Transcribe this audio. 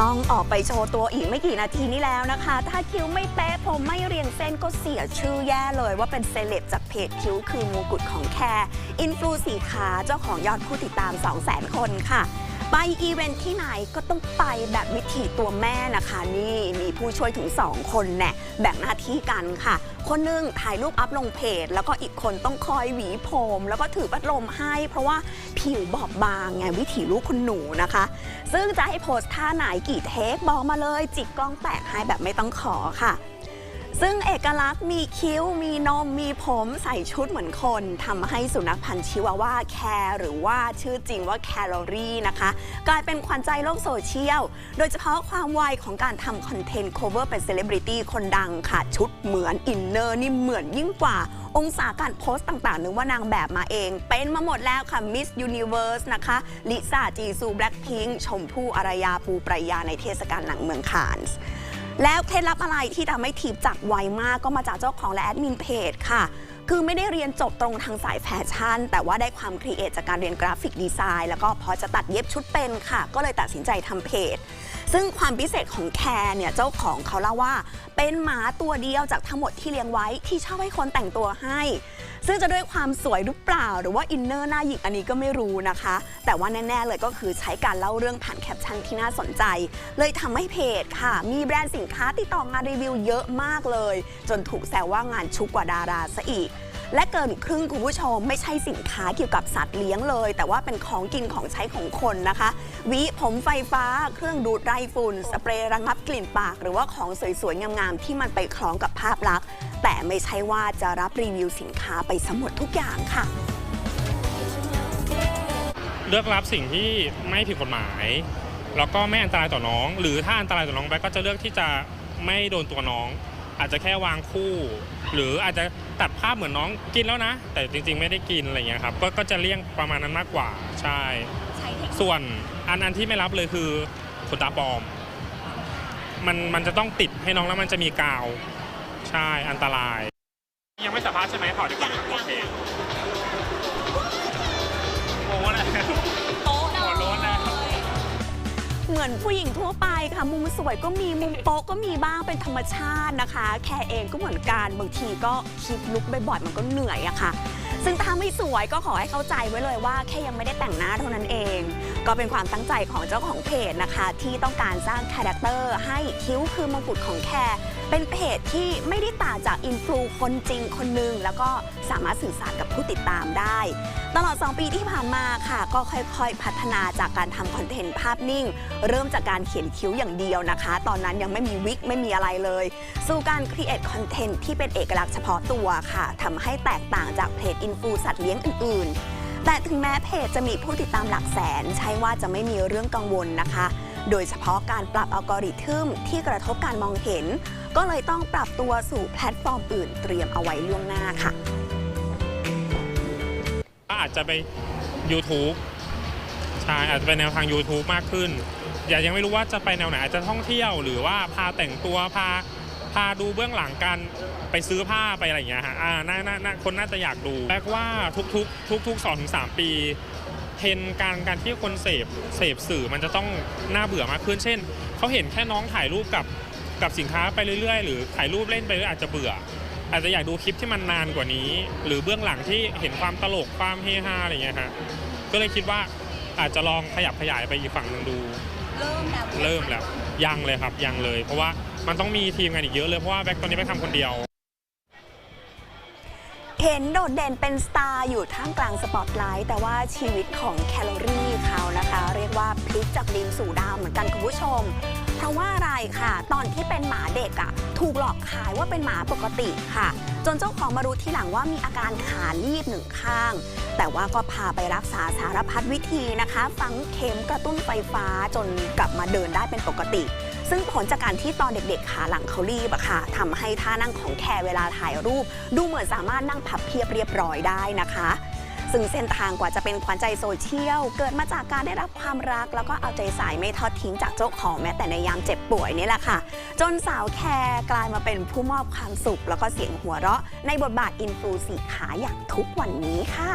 ต้องออกไปโชว์ตัวอีกไม่กี่นาทีนี้แล้วนะคะ ถ้าคิ้วไม่เป๊ะผมไม่เรียงเส้นก็เสียชื่อแย่เลย ว่าเป็นเซเลบจากเพจคิ้วคือมูกุดของแคร์อินฟลูสีขาเจ้าของยอดผู้ติดตาม 200,000 คนค่ะไปอีเวนท์ที่ไหนก็ต้องไปแบบวิถีตัวแม่นะคะนี่มีผู้ช่วยถึง 2 คนแน่แบ่งหน้าที่กันค่ะ คนหนึงถ่ายรูปอัพลงเพจ แล้วก็อีกคนต้องคอยหวีผม แล้วก็ถือพัดลมให้ เพราะว่า ผิวบอบบางไงวิถีลูกคุณหนูนะคะ ซึ่งจะให้โพสท่าไหนกี่เทคบอกมาเลย จิกกล้องแตกให้แบบไม่ต้องขอค่ะ ซึ่งเอกลักษณ์มีคิ้ว มีนม มีผมใส่ชุดเหมือนคนทำให้สุนัขพันธุ์ชิวาว่าแคร์หรือว่าชื่อจริงว่าแคลอรี่นะคะ กลายเป็นขวัญใจโลกโซเชียล โดยเฉพาะความไวของการทำคอนเทนต์ cover เป็นเซเลบริตี้คนดังค่ะ ชุดเหมือนอินเนอร์นี่เหมือนยิ่งกว่าองศาการโพสต์ต่างๆ นึกว่านางแบบมาเอง เป็นมาหมดแล้วค่ะ Miss Universe นะคะ ลิซ่าจีซูแบล็คพิงชมพู่อารยาปูปรายาในเทศกาลหนังเมืองคานส์ แล้วเคล็ดลับอะไรที่ทำให้ทีมจักไวมากก็มาจากเจ้าของและแอดมินเพจค่ะ คือไม่ได้เรียนจบตรงทางสายแฟชั่น แต่ว่าได้ความครีเอทจากการเรียนกราฟิกดีไซน์ แล้วก็พอจะตัดเย็บชุดเป็นค่ะ ก็เลยตัดสินใจทำเพจ ซึ่งความพิเศษของแคร์เนี่ยเจ้าของเขาเล่าว่า เป็นหมาตัวเดียวจากทั้งหมดที่เลี้ยงไว้ที่ชอบให้คนแต่งตัวให้ ซึ่งจะด้วยความสวยหรือเปล่า หรือว่าอินเนอร์หน้าหยิกอันนี้ก็ไม่รู้นะคะ แต่ว่าแน่ ๆ เลยก็คือใช้การเล่าเรื่องผ่านแคปชั่นที่น่าสนใจ เลยทำให้เพจค่ะ มีแบรนด์สินค้าติดต่องานรีวิวเยอะมากเลย จนถูกแซวว่างานชุกกว่าดาราซะอีก และเกินครึ่งคุณผู้ชมไม่ใช่สินค้าเกี่ยวกับสัตว์เลี้ยงเลย แต่ว่าเป็นของกินของใช้ของคนนะคะวีผมไฟฟ้า เครื่องดูดไรฝุ่น สเปรย์ระงับกลิ่นปาก หรือว่าของสวยๆ งามๆ ที่มันไปคล้องกับภาพลักษณ์ แต่ไม่ใช่ว่าจะรับรีวิวสินค้าไปสมหมดทุกอย่างค่ะ เลือกรับสิ่งที่ไม่ผิดกฎหมาย แล้วก็ไม่อันตรายต่อน้อง หรือถ้าอันตรายต่อน้องไปก็จะเลือกที่จะไม่โดนตัวน้อง อาจจะแค่วางคู่ หรืออาจจะ ตัดภาพเหมือนน้องกินแล้วนะ แต่จริงๆไม่ได้กินอะไรเงี้ยครับก็ก็จะเลี่ยงประมาณนั้นมากกว่าใช่ส่วนอันอันที่ไม่รับเลยคือขนตาปลอม มันมันจะต้องติดให้น้องแล้วมันจะมีกาว ใช่อันตราย ยังไม่สัมภาษณ์ใช่ไหมขอดีกว่าโอเคโอ้นะ มือนผู้หญิงทั่วไปค่ะมุมสวยก็มีมุมโป๊ะก็มีบ้างเป็นธรรมชาตินะคะ แค่เองก็เหมือนกันบางทีก็คิดลุกบ่อยๆมันก็เหนื่อยอะค่ะ ซึ่งถ้าไม่สวยก็ขอให้เข้าใจไว้เลยว่าแค่ยังไม่ได้แต่งหน้าเท่านั้นเอง ก็เป็นความตั้งใจของเจ้าของเพจนะคะ ที่ต้องการสร้างคาแรคเตอร์ให้คิ้วคือมงกุฎของแคร์เป็นเพจที่ไม่ได้ต่างจากอินฟลูคนจริงคนหนึ่งแล้วก็สามารถสื่อสารกับผู้ติดตามได้ ตลอด 2 ปีที่ผ่านมาค่ะ ก็ค่อยๆ พัฒนาจากการทำคอนเทนต์ภาพนิ่ง เริ่มจากการเขียนคิ้วอย่างเดียวนะคะ ตอนนั้นยังไม่มีวิกไม่มีอะไรเลย สู่การครีเอทคอนเทนต์ที่เป็นเอกลักษณ์เฉพาะตัวค่ะทำให้แตกต่างจากเพจอินฟลูสัตว์เลี้ยงอื่นๆ แต่ถึงแม้เพจจะมีผู้ติดตามหลักแสน ใช่ว่าจะไม่มีเรื่องกังวลนะคะ โดยเฉพาะการปรับอัลกอริทึมที่กระทบการมองเห็น ก็เลยต้องปรับตัวสู่แพลตฟอร์มอื่นเตรียมเอาไว้ล่วงหน้าค่ะก็อาจจะไป YouTube ใช่อาจจะไปแนวทาง YouTube มากขึ้น อย่ายังไม่รู้ว่าจะไปแนวไหนอาจจะท่องเที่ยวหรือว่าพาแต่งตัวพา พาดูเบื้องหลังการไปซื้อผ้าไปอะไรอย่างเงี้ยฮะอ่าน่าน่าน่าคนน่าจะอยากดูแปลว่าทุกๆ ทุกๆ2อถึงสปีเทรนด์การการที่คนเสพเสพสื่อมันจะต้องน่าเบื่อมากขึ้น เช่นเขาเห็นแค่น้องถ่ายรูปกับกับสินค้าไปเรื่อยๆ หรือถ่ายรูปเล่นไปเรื่อยอาจจะเบื่อ อาจจะอยากดูคลิปที่มันนานกว่านี้ หรือเบื้องหลังที่เห็นความตลกความเฮฮาอะไรอย่างเงี้ยฮะก็เลยคิดว่าอาจจะลองขยับขยายไปอีกฝั่งหนึ่งดู เริ่มแล้ว เริ่มแล้ว ยังเลยครับยังเลย เพราะว่ามันต้องมีทีมงานอีกเยอะเลย เพราะว่าแบ็คตอนนี้ไปทำคนเดียว เห็นโดดเด่นเป็นสตาร์อยู่ท่ามกลางสปอตไลท์แต่ว่าชีวิตของแคลอรี่เขานะคะ เรียกว่าพลิกจากดินสู่ดาวเหมือนกันคุณผู้ชม เพราะว่าอะไรค่ะ ตอนที่เป็นหมาเด็กอะ่ะถูกหลอกขายว่าเป็นหมาปกติค่ะ จนเจ้าของมารู้ทีหลังว่ามีอาการขาลีบหนึ่งข้าง แต่ว่าก็พาไปรักษาสารพัดวิธีนะคะ ฝังเข็มกระตุ้นไฟฟ้าจนกลับมาเดินได้เป็นปกติ ซึ่งผลจากการที่ตอนเด็กๆขาหลังเขารีบอะค่ะทำให้ท่านั่งของแคร์เวลาถ่ายรูป ดูเหมือนสามารถนั่งพับเพียบเรียบร้อยได้นะคะ ซึ่งเส้นทางกว่าจะเป็นขวัญใจโซเชียล เกิดมาจากการได้รับความรัก แล้วก็เอาใจใส่ไม่ทอดทิ้งจากเจ้าของแม้แต่ในยามเจ็บป่วยนี่แหละค่ะ จนสาวแคร์กลายมาเป็นผู้มอบความสุข แล้วก็เสียงหัวเราะ ในบทบาทอินฟลูสีขาอย่างทุกวันนี้ค่ะ